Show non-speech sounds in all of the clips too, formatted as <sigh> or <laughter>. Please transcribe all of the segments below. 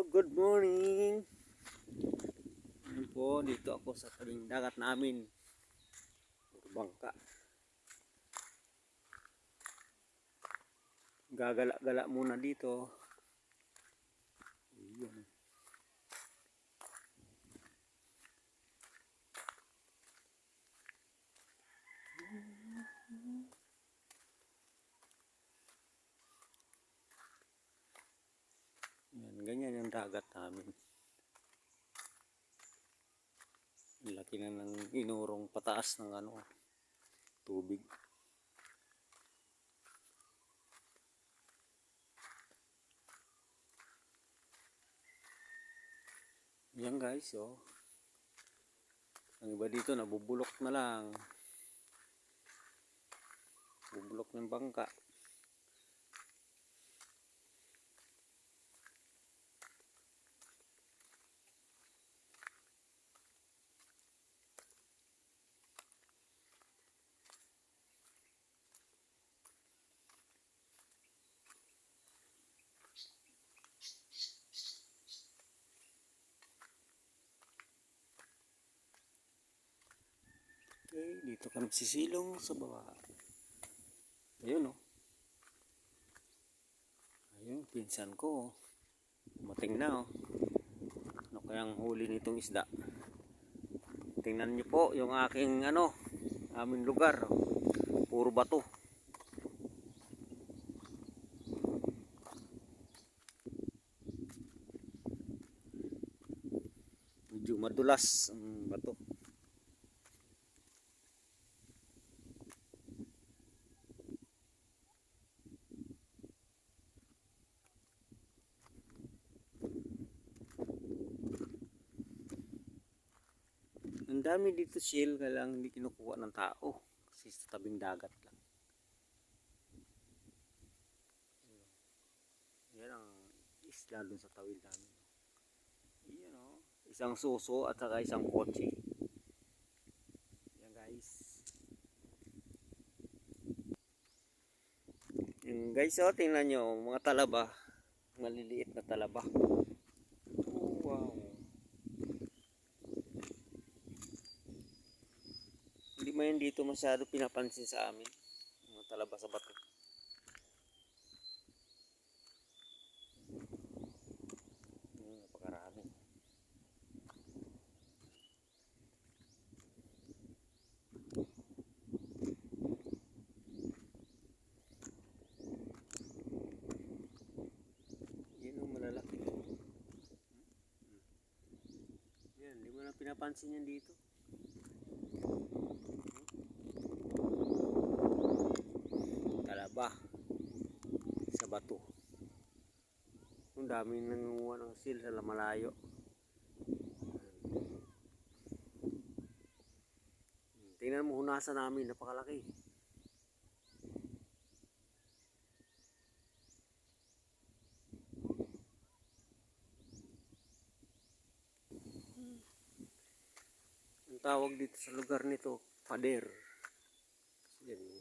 Good morning. Ano po, dito ako sa tabing dagat namin. Bangka. Gagala-gala muna dito. Ayan. Yan, ganyan yung dagat namin. Laki na ng inurong pataas ng ano, tubig. Yan guys, oh. Ang iba dito nabubulok na lang. Bubulok ng bangka. Dito kami sisilong sa baba. Ayun oh. Ayun, pinsan ko. oh. Mating na oh. Ano kayang huli nitong isda? Tingnan niyo po yung aking ano, aming lugar. oh. Puro bato. Medyo madulas ang bato. Dami dito shell kaya lang hindi kinukuha ng tao kasi sa tabing dagat lang. Yan ang isla dun sa tawid namin. Yan o. Isang suso at saka isang kotse. Yan guys. Yan guys o, tingnan nyo mga talaba. Maliliit na talaba. Oh, wow. Hindi dito masyado pinapansin sa amin. Mga talaba sa bato. Hmm, napakarami. Yan ang malalaki. Hmm. Yan, hindi mo na pinapansin yan dito. talaba sa bato. Ang dami nangunguha ng sil sa malayo. Tingnan mo hunasan namin, napakalaki. Ang tawag dito sa lugar nito, pader. Yan.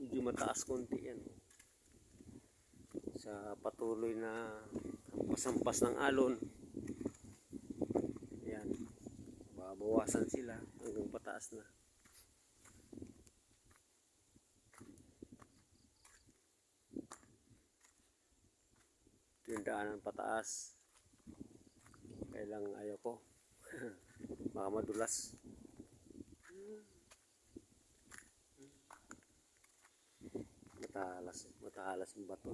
Medyo mataas konti yan. Sa patuloy na pasampas ng alon. Yan. Babawasan sila hanggang pataas na. Ito yung daanan pataas. Kailang ayaw ko. <laughs> Baka madulas. Matalas, matalas yung bato.